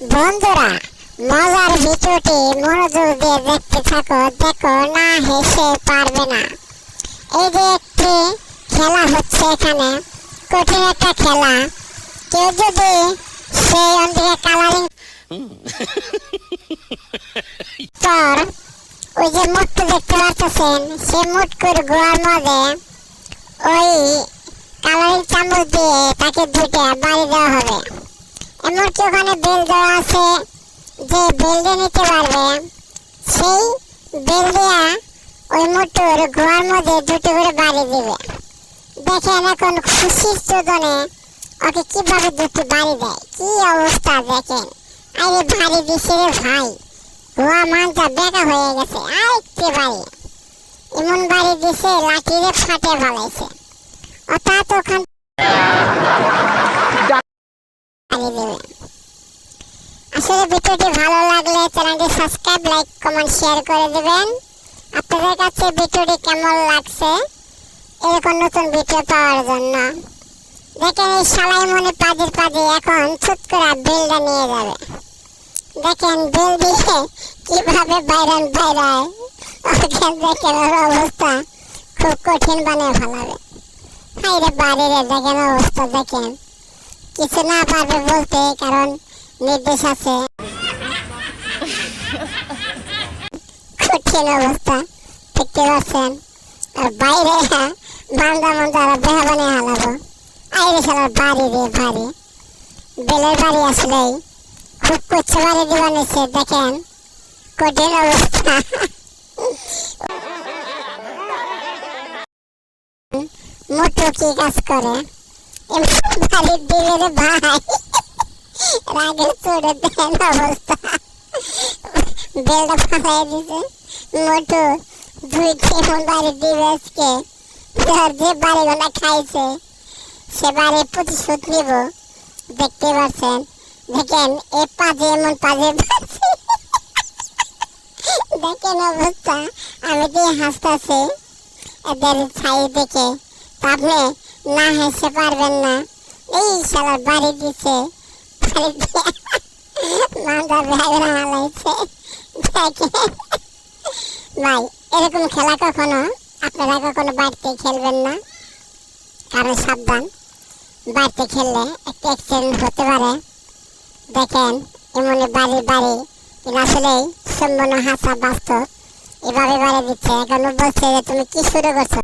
বন্ধুরা, মজার ভিডিওটি মনোযোগ দিয়ে দেখতে থাকো, দেখো না হেসে পারবে না। এই যে একটি খেলা হচ্ছে এখানে, কঠিন একটা খেলা। কেউ যদি সেই অন্যদিকে কালারিং পর ওই যে মুট্টু দেখতে পাচ্ছেন সে মুটকুর গোয়ার মধ্যে ওই কালারিং চামচ দিয়ে তাকে দুইটা বাড়ি দেওয়া হবে। এমনকি ওখানে বেল দেওয়া আছে যে বেল দিয়ে নিতে পারবে সেই বেল দেওয়া ওই মোটর গোয়ার মধ্যে দুটো করে বাড়ি দিবে। দেখেন এখন খুশির চোদনে ওকে কীভাবে দুটি বাড়ি দেয়? কি অবস্থা দেখেন। আরে বাড়ি দিছে রে ভাই। গোয়া মানটা বেকা হয়ে গেছে আরেকটি বাড়ি এমন বাড়ি দিছে লাঠিরে ফাটে ফেলাইছে। অর্থাৎ ওখান বাড়ি দেবে। আসলে ভিডিওটি ভালো লাগলে চ্যানেলটি সাবস্ক্রাইব, লাইক, কমেন্ট, শেয়ার করে দেবেন। আপনাদের কাছে ভিডিওটি কেমন লাগছে? এরকম নতুন ভিডিও পাওয়ার জন্য। দেখেন এই শালাই মনে পাদের পাদে এখন ছুট করে বেলটা নিয়ে যাবে। দেখেন বেল দিয়ে কীভাবে বাইরান বাইরায়। দেখেন ওর অবস্থা। খুব কঠিন বানিয়ে ফেলাবে। হাই রে বাড়ি রে দেখেন অবস্থা, দেখেন। কিছু না পারবে বলতে, কারণ নির্দেশ আছে। কঠিন অবস্থা, দেখতে পাচ্ছেন? আর বাইরে, বান্দা মান্দা বেহা বানিয়ে হালাবো। আইরে সালার বাড়ি রে বাড়ি। বেলের বাড়ি আসলেই খুব কুচ্ছে বাড়ি দিবা নিচ্ছে দেখেন। কঠিন অবস্থা। মোটু কি কাজ করে? এমন বাড়ি দিবে রে ভাই। রাগে চড়ে দেন অবস্থা। বেলটা ফাঁকাই দিছে মোটু, দুই তিন বাড়ি দিবে আজকে। যে বাড়িগুলা খাইছে, সে বাড়ি প্রতিশোধ নিব। দেখতে পাচ্ছেন? দেখেন, এ পাজে এমন পাজে দেখেন অবস্থা। আমি দিয়ে হাসতেছি, এদের ছাই দেখে। আপনি না হেসে পারবেন না। এই শালার বাড়ি দিছে। মান্দা ব্যাগরা হালাইছে ভাই, এরকম খেলা কখনো আপনারা কখনো বাড়িতে খেলবেন না? কারণ সাবধান। বাড়িতে খেললে একটা অ্যাক্সিডেন্ট হতে পারে। দেখেন, এমনি বাড়ি বাড়ি, কিন্তু আসলে সম্পূর্ণ হাসা বাস্তব। এভাবে বাড়ি দিচ্ছে। এখন বলছে যে, তুমি কি শুরু করছ?